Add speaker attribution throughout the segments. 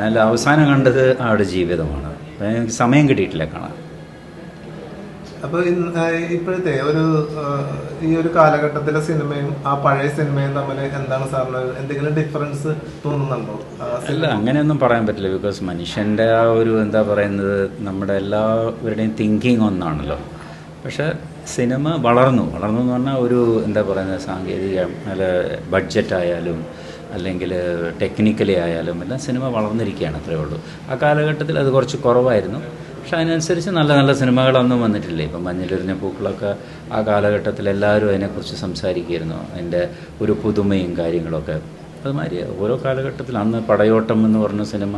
Speaker 1: അതിൽ അവസാനം കണ്ടത് ആളുടെ ജീവിതമാണ്. എനിക്ക് സമയം കിട്ടിയിട്ടില്ല കാണാൻ.
Speaker 2: അപ്പൊ ഇന്ന് ഇപ്പോഴത്തെ ഒരു ഈ ഒരു കാലഘട്ടത്തിലെ സിനിമയും ആ പഴയ സിനിമയും തമ്മിൽ എന്താണ് സാറിന് എന്തെങ്കിലും ഡിഫറൻസ് തോന്നുന്നുണ്ടോ?
Speaker 1: അല്ല അങ്ങനെയൊന്നും പറയാൻ പറ്റില്ല. ബിക്കോസ് മനുഷ്യന്റെ ആ ഒരു എന്താ പറയുന്നത് നമ്മുടെ എല്ലാവരുടെയും തിങ്കിങ് ഒന്നാണല്ലോ. പക്ഷെ സിനിമ വളർന്നു. വളർന്നു എന്ന് പറഞ്ഞാൽ ഒരു എന്താ പറയുന്നത് സാങ്കേതിക അല്ല ബഡ്ജറ്റ് ആയാലും അല്ലെങ്കിൽ ടെക്നിക്കലി ആയാലും എല്ലാം സിനിമ വളർന്നിരിക്കുകയാണ് അത്രയേ ഉള്ളൂ. ആ കാലഘട്ടത്തിൽ അത് കുറച്ച് കുറവായിരുന്നു. പക്ഷെ അതിനനുസരിച്ച് നല്ല നല്ല സിനിമകളൊന്നും വന്നിട്ടില്ലേ. ഇപ്പം മഞ്ഞിലെറിഞ്ഞ പൂക്കളൊക്കെ ആ കാലഘട്ടത്തിൽ എല്ലാവരും അതിനെക്കുറിച്ച് സംസാരിക്കുമായിരുന്നു അതിന്റെ ഒരു പുതുമയും കാര്യങ്ങളൊക്കെ. അതുമാതിരി ഓരോ കാലഘട്ടത്തിൽ അന്ന് പടയോട്ടം എന്ന് പറഞ്ഞ സിനിമ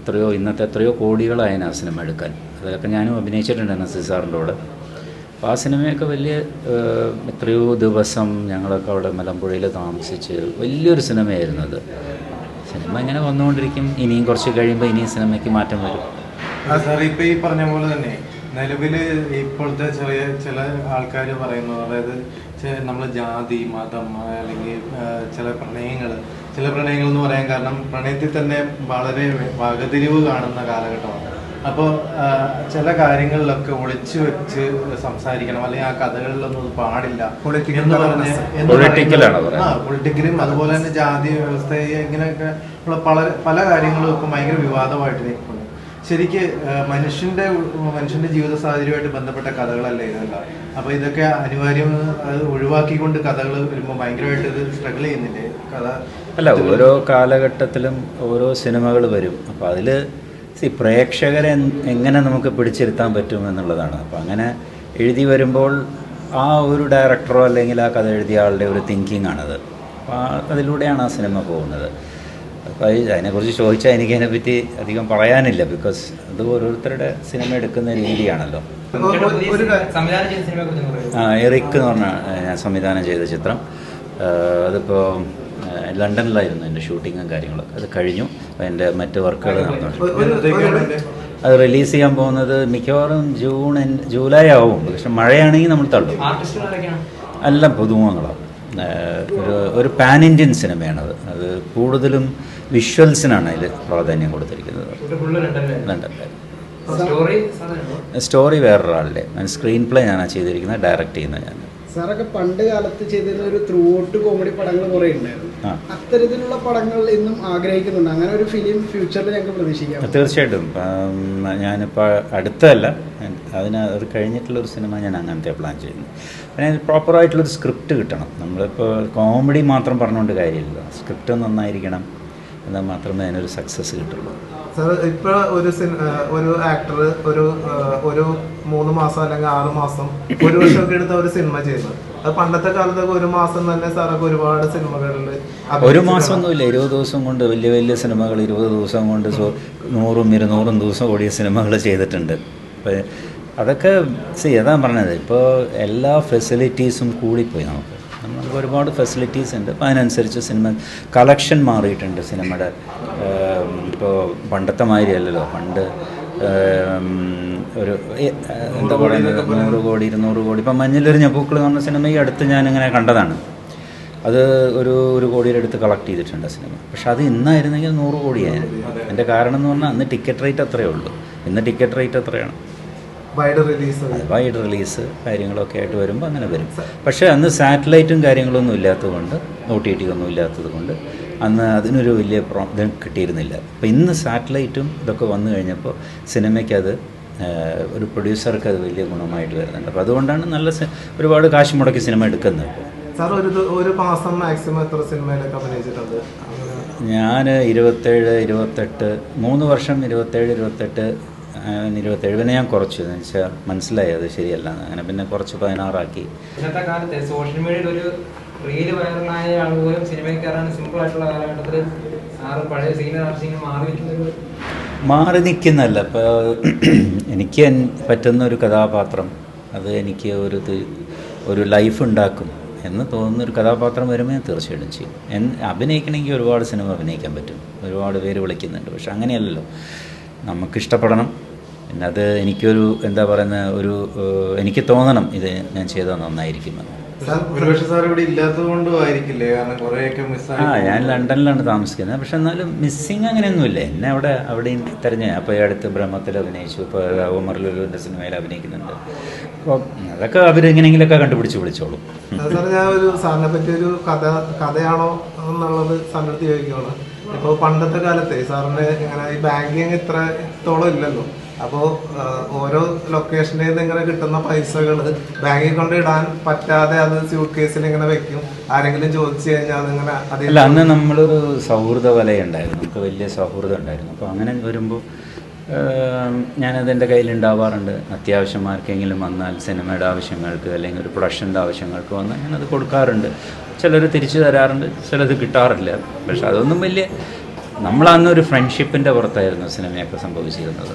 Speaker 1: എത്രയോ ഇന്നത്തെ എത്രയോ കോടികളായതിന് ആ സിനിമ എടുക്കാൻ. അതൊക്കെ ഞാനും അഭിനയിച്ചിട്ടുണ്ട് നസീർ സാറിന്റെ കൂടെ. ആ സിനിമയൊക്കെ വലിയ എത്രയോ ദിവസം ഞങ്ങളൊക്കെ അവിടെ മലമ്പുഴയിൽ താമസിച്ച് വലിയൊരു സിനിമയായിരുന്നു അത്. സിനിമ ഇങ്ങനെ വന്നുകൊണ്ടിരിക്കും ഇനിയും കുറച്ച് കഴിയുമ്പോൾ ഇനിയും സിനിമയ്ക്ക് മാറ്റം വരും.
Speaker 3: ആ സാർ ഇപ്പം ഈ പറഞ്ഞ പോലെ തന്നെ നിലവിൽ ഇപ്പോഴത്തെ ചെറിയ ചില ആൾക്കാർ പറയുന്നു അതായത് നമ്മൾ ജാതി മതം അല്ലെങ്കിൽ ചില പ്രണയങ്ങൾ ചില പ്രണയങ്ങൾ എന്ന് പറയാൻ കാരണം പ്രണയത്തിൽ തന്നെ വളരെ വകതിരിവ് കാണുന്ന കാലഘട്ടമാണ്. അപ്പോൾ ചില കാര്യങ്ങളിലൊക്കെ ഒളിച്ചു വെച്ച് സംസാരിക്കണം അല്ലെങ്കിൽ ആ കഥകളിലൊന്നും അത് പാടില്ല? ആ പൊളിറ്റിക്കലും അതുപോലെ തന്നെ ജാതി വ്യവസ്ഥ ഇങ്ങനെയൊക്കെ ഉള്ള പല പല കാര്യങ്ങളും ഇപ്പം ഭയങ്കര വിവാദമായിട്ട് നിൽക്കുന്നു ശരിക്ക് മനുഷ്യന്റെ മനുഷ്യന്റെ ജീവിത സാഹചര്യമായിട്ട് ബന്ധപ്പെട്ട കഥകളല്ലേ ഇതല്ല? അപ്പൊ ഇതൊക്കെ അനിവാര്യം അത് ഒഴിവാക്കിക്കൊണ്ട് കഥകൾ വരുമ്പോൾ ഭയങ്കരമായിട്ട് ഇത് സ്ട്രഗിൾ ചെയ്യുന്നില്ലേ? കഥ
Speaker 1: അല്ല ഓരോ കാലഘട്ടത്തിലും ഓരോ സിനിമകൾ വരും. അപ്പോൾ അതിൽ സി പ്രേക്ഷകരെ എങ്ങനെ നമുക്ക് പിടിച്ചിരുത്താൻ പറ്റും എന്നുള്ളതാണ്. അപ്പോൾ അങ്ങനെ എഴുതി വരുമ്പോൾ ആ ഒരു ഡയറക്ടറോ അല്ലെങ്കിൽ ആ കഥ എഴുതിയ ആളുടെ ഒരു തിങ്കിങ് ആണത്. അപ്പോൾ അതിലൂടെയാണ് ആ സിനിമ പോകുന്നത്. അപ്പോൾ അത് അതിനെക്കുറിച്ച് ചോദിച്ചാൽ എനിക്ക് അതിനെപ്പറ്റി അധികം പറയാനില്ല ബിക്കോസ് അത് ഓരോരുത്തരുടെ സിനിമ എടുക്കുന്ന രീതിയാണല്ലോ. ആ, എറിക്ക് എന്ന് പറഞ്ഞ ഞാൻ സംവിധാനം ചെയ്ത ചിത്രം. അതിപ്പോ അതിപ്പോൾ ലണ്ടനിലായിരുന്നു എന്റെ ഷൂട്ടിങ്ങും കാര്യങ്ങളൊക്കെ. അത് കഴിഞ്ഞു. എന്റെ മറ്റ് വർക്കുകൾ നടന്നുണ്ട് അത് റിലീസ് ചെയ്യാൻ പോകുന്നത് മിക്കവാറും ജൂൺ ജൂലൈ ആവും. പക്ഷെ മഴയാണെങ്കിൽ നമ്മൾ തള്ളും. എല്ലാം പുതുമുഖങ്ങളാണ് ഒരു ഒരു പാൻ ഇന്ത്യൻ സിനിമയാണത്. അത് കൂടുതലും വിഷ്വൽസിനാണ് അതിൽ പ്രാധാന്യം കൊടുത്തിരിക്കുന്നത്.
Speaker 4: ഫുള്ള് സ്റ്റോറി
Speaker 1: വേറൊരാളുടെ. സ്ക്രീൻ പ്ലേ ഞാനാണ് ചെയ്തിരിക്കുന്നത് ഡയറക്റ്റ് ചെയ്യുന്നത് ഞാൻ.
Speaker 5: സാറൊക്കെ പണ്ട് കാലത്ത് ചെയ്തിരുന്ന ഒരു ത്രൂ ഔട്ട് കോമഡി പടങ്ങൾ കുറേ ഉണ്ടായിരുന്നു. അത്തരത്തിലുള്ള പടങ്ങൾ ഇന്നും ആഗ്രഹിക്കുന്നുണ്ട്. അങ്ങനെ ഒരു ഫിലിം ഫ്യൂച്ചറിൽ ഞങ്ങൾക്ക് പ്രതീക്ഷിക്കാം.
Speaker 1: തീർച്ചയായിട്ടും. ഞാനിപ്പോൾ അടുത്തല്ല അതിന് അത് കഴിഞ്ഞിട്ടുള്ളൊരു സിനിമ ഞാൻ അങ്ങനത്തെ പ്ലാൻ ചെയ്യുന്നു. പിന്നെ പ്രോപ്പറായിട്ടുള്ളൊരു സ്ക്രിപ്റ്റ് കിട്ടണം. നമ്മളിപ്പോൾ കോമഡി മാത്രം പറഞ്ഞുകൊണ്ട് കാര്യമില്ല സ്ക്രിപ്റ്റ് നന്നായിരിക്കണം. എന്നാൽ മാത്രമേ അതിനൊരു സക്സസ് കിട്ടുള്ളൂ.
Speaker 2: സാർ ഇപ്പോൾ ഒരു ഒരു ആക്ടർ ഒരു ഒരു മൂന്ന് മാസം അല്ലെങ്കിൽ ആറ് മാസം ഒരു വർഷമൊക്കെ എടുത്ത ഒരു സിനിമ ചെയ്യുന്നത് അത് പണ്ടത്തെ കാലത്തൊക്കെ ഒരു മാസം തന്നെ സാറൊക്കെ ഒരുപാട് സിനിമകളിൽ
Speaker 1: ഒരു മാസം മാസമൊന്നുമില്ല ഇരുപത് ദിവസം കൊണ്ട് വലിയ വലിയ സിനിമകൾ ഇരുപത് ദിവസം കൊണ്ട് സോ നൂറും ഇരുന്നൂറും ദിവസം ഓടിയ സിനിമകൾ ചെയ്തിട്ടുണ്ട്. അതൊക്കെ സി അതാണ് പറഞ്ഞത്. ഇപ്പോൾ എല്ലാ ഫെസിലിറ്റീസും കൂടിപ്പോയി നമുക്ക്. നമുക്ക് ഒരുപാട് ഫെസിലിറ്റീസ് ഉണ്ട്. അപ്പോൾ അതിനനുസരിച്ച് സിനിമ കളക്ഷൻ മാറിയിട്ടുണ്ട് സിനിമയുടെ ഇപ്പോൾ പണ്ടത്തെ മാതിരി അല്ലല്ലോ പണ്ട് ഒരു എന്താ പറയുന്നത്? നൂറ് കോടി ഇരുന്നൂറ് കോടി. ഇപ്പം മഞ്ഞിലൊരു ഞപ്പൂക്കൾ എന്ന് പറഞ്ഞ സിനിമ ഈ അടുത്ത് ഞാനിങ്ങനെ കണ്ടതാണ്. അത് ഒരു ഒരു കോടിയുടെ അടുത്ത് കളക്ട് ചെയ്തിട്ടുണ്ട് സിനിമ പക്ഷെ അത് ഇന്നായിരുന്നെങ്കിൽ നൂറ് കോടിയായിരുന്നു. എന്റെ കാരണം എന്ന് പറഞ്ഞാൽ അന്ന് ടിക്കറ്റ് റേറ്റ് അത്രയേ ഉള്ളൂ. ഇന്ന് ടിക്കറ്റ് റേറ്റ് എത്രയാണ്
Speaker 2: വൈഡ് റിലീസ്
Speaker 1: കാര്യങ്ങളൊക്കെ ആയിട്ട് വരുമ്പോൾ അങ്ങനെ വരും. പക്ഷേ അന്ന് സാറ്റലൈറ്റും കാര്യങ്ങളൊന്നും ഇല്ലാത്തതുകൊണ്ട് ഒ ടി ടി ഒന്നും ഇല്ലാത്തത് കൊണ്ട് അന്ന് അതിനൊരു വലിയ പ്രോബ്ലം കിട്ടിയിരുന്നില്ല. അപ്പോൾ ഇന്ന് സാറ്റലൈറ്റും ഇതൊക്കെ വന്നു കഴിഞ്ഞപ്പോൾ സിനിമയ്ക്ക് അത് ഒരു പ്രൊഡ്യൂസർക്ക് അത് വലിയ ഗുണമായിട്ട് വരുന്നുണ്ട്. അപ്പോൾ അതുകൊണ്ടാണ് നല്ല ഒരുപാട് കാശ് മുടക്കി സിനിമ എടുക്കുന്നത്.
Speaker 2: സാർ ഒരു ഒരു മാസം മാക്സിമം എത്ര സിനിമയിലൊക്കെ അഭിനയിച്ചിട്ടുണ്ട്?
Speaker 1: ഞാൻ ഇരുപത്തേഴ് ഇരുപത്തെട്ട് മൂന്ന് വർഷം ഇരുപത്തേഴ് ഇരുപത്തെട്ട് ആ, ഇരുപത്തേഴ്. പിന്നെ ഞാൻ കുറച്ചു. എന്ന് വെച്ചാൽ മനസ്സിലായി അത് ശരിയല്ല അങ്ങനെ പിന്നെ കുറച്ച് പതിനാറാക്കി.
Speaker 4: ഇന്നത്തെ കാലത്ത് സോഷ്യൽ മീഡിയയിൽ ഒരു റീൽ വൈറലായ ആൾ പോലും സിനിമയിൽ കയറാൻ സിമ്പിൾ ആയിട്ടുള്ള കാലഘട്ടത്തിൽ സാറ് പഴയ സീനിയർ ആർട്ടിസ്റ്റിനെ മാറി നിൽക്കുന്ന
Speaker 1: മാറി നിൽക്കുന്നല്ല ഇപ്പോൾ എനിക്ക് പറ്റുന്ന ഒരു കഥാപാത്രം അത് എനിക്ക് ഒരു ഒരു ലൈഫ് ഉണ്ടാക്കും എന്ന് തോന്നുന്ന ഒരു കഥാപാത്രം വരുമ്പോൾ ഞാൻ തീർച്ചയായിട്ടും ചെയ്യും. എൻ അഭിനയിക്കണമെങ്കിൽ ഒരുപാട് സിനിമ അഭിനയിക്കാൻ പറ്റും. ഒരുപാട് പേര് വിളിക്കുന്നുണ്ട്. പക്ഷെ അങ്ങനെയല്ലല്ലോ. നമുക്കിഷ്ടപ്പെടണം പിന്നെ അത് എനിക്കൊരു എന്താ പറയുന്ന ഒരു എനിക്ക് തോന്നണം ഇത് ഞാൻ ചെയ്താൽ നന്നായിരിക്കുമെന്ന്. ആ ഞാൻ ലണ്ടനിലാണ് താമസിക്കുന്നത്. പക്ഷെ എന്നാലും മിസ്സിങ് അങ്ങനെയൊന്നുമില്ല? എന്നെ അവിടെ അവിടെയും തിരഞ്ഞ് അപ്പോൾ ഈ അടുത്ത് ബ്രഹ്മത്തിൽ അഭിനയിച്ചു. ഇപ്പോൾ ലുലുവിന്റെ സിനിമയിൽ അഭിനയിക്കുന്നുണ്ട്. അപ്പോൾ അതൊക്കെ അവരെങ്ങനെയെങ്കിലൊക്കെ കണ്ടുപിടിച്ച് വിളിച്ചോളും.
Speaker 2: ഞാൻ ഒരു സാറിനെ പറ്റി ഒരു കഥ കഥയാണോ എന്നുള്ളത് സാറിന്റെ അടുത്ത് ചോദിക്കുകയാണ് ഇപ്പോൾ പണ്ടത്തെ കാലത്തെ സാറിന്റെ ഇങ്ങനെ ഈ ബാങ്കിങ് ഇത്ര ഇത്തോളം ഇല്ലല്ലോ. അപ്പോൾ ഓരോ ലൊക്കേഷനിൽ ഇങ്ങനെ കിട്ടുന്ന പൈസകൾ ബാങ്കിൽ കൊണ്ട് ഇടാൻ പറ്റാതെ അത് സ്യൂട്ട് കേസിൽ ഇങ്ങനെ വെക്കും. ആരെങ്കിലും ചോദിച്ചു കഴിഞ്ഞാൽ അതിങ്ങനെ
Speaker 1: അല്ല അന്ന് നമ്മളൊരു സൗഹൃദ വലയുണ്ടായിരുന്നു. നമുക്ക് വലിയ സൗഹൃദം ഉണ്ടായിരുന്നു. അപ്പോൾ അങ്ങനെ വരുമ്പോൾ ഞാനത് എന്റെ കയ്യിലുണ്ടാവാറുണ്ട് അത്യാവശ്യം ആർക്കെങ്കിലും വന്നാൽ സിനിമയുടെ ആവശ്യങ്ങൾക്ക് അല്ലെങ്കിൽ ഒരു പ്രൊഡക്ഷന്റെ ആവശ്യങ്ങൾക്ക് വന്നാൽ ഞാനത് കൊടുക്കാറുണ്ട്. ചിലർ തിരിച്ചു തരാറുണ്ട് ചിലത് കിട്ടാറില്ല. പക്ഷെ അതൊന്നും വലിയ നമ്മളന്നൊരു ഫ്രണ്ട്ഷിപ്പിന്റെ പുറത്തായിരുന്നു സിനിമയൊക്കെ സംഭവിച്ചിരുന്നത്.